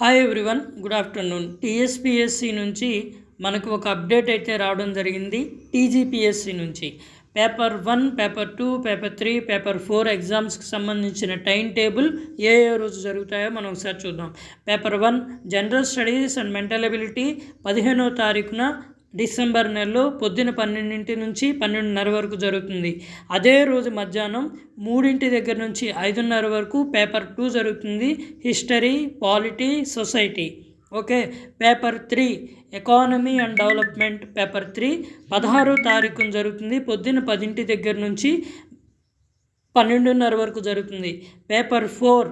Hi everyone good afternoon TSPSC నుంచి మనకు ఒక అప్డేట్ అయితే రావడం జరిగింది. టీజీపీఎస్సి నుంచి. Paper one paper two paper three paper four ఎగ్జామ్స్కి సంబంధించిన టైం టేబుల్ ఏ ఏ రోజు జరుగుతాయో మనం ఒకసారి చూద్దాం. Paper one general studies and mental ability పదిహేనో తారీఖున డిసెంబర్ నెలలో పొద్దున పన్నెండింటి నుంచి పన్నెండున్నర వరకు జరుగుతుంది. అదే రోజు మధ్యాహ్నం మూడింటి దగ్గర నుంచి ఐదున్నర వరకు పేపర్ టూ జరుగుతుంది. History polity society. Okay paper three economy and development paper three. పదహారో తారీఖున జరుగుతుంది. పొద్దున్న పదింటి దగ్గర నుంచి పన్నెండున్నర వరకు జరుగుతుంది. Paper four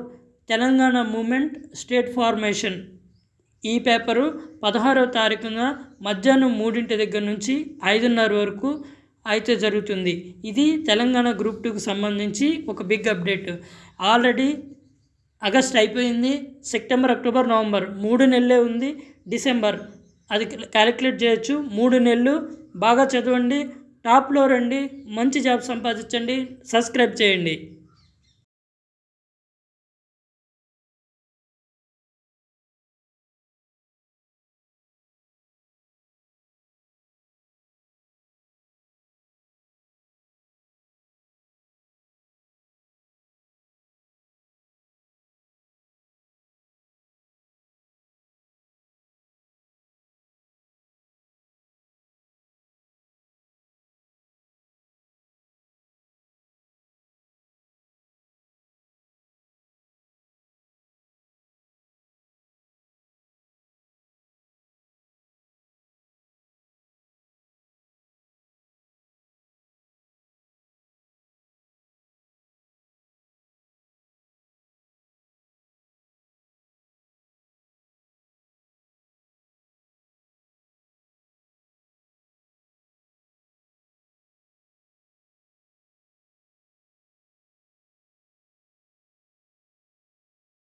Telangana movement state formation. ఈ పేపరు పదహారవ తారీఖున మధ్యాహ్నం మూడింటి దగ్గర నుంచి ఐదున్నర వరకు అయితే జరుగుతుంది. ఇది తెలంగాణ గ్రూప్ టూకి సంబంధించి ఒక బిగ్ అప్డేట్. ఆల్రెడీ ఆగస్ట్ అయిపోయింది. సెప్టెంబర్ అక్టోబర్ నవంబర్ మూడు నెలలే ఉంది. డిసెంబర్ అది క్యాలిక్యులేట్ చేయొచ్చు. మూడు నెలలు బాగా చదవండి. టాప్లో రండి. మంచి జాబ్ సంపాదించండి. సబ్స్క్రైబ్ చేయండి.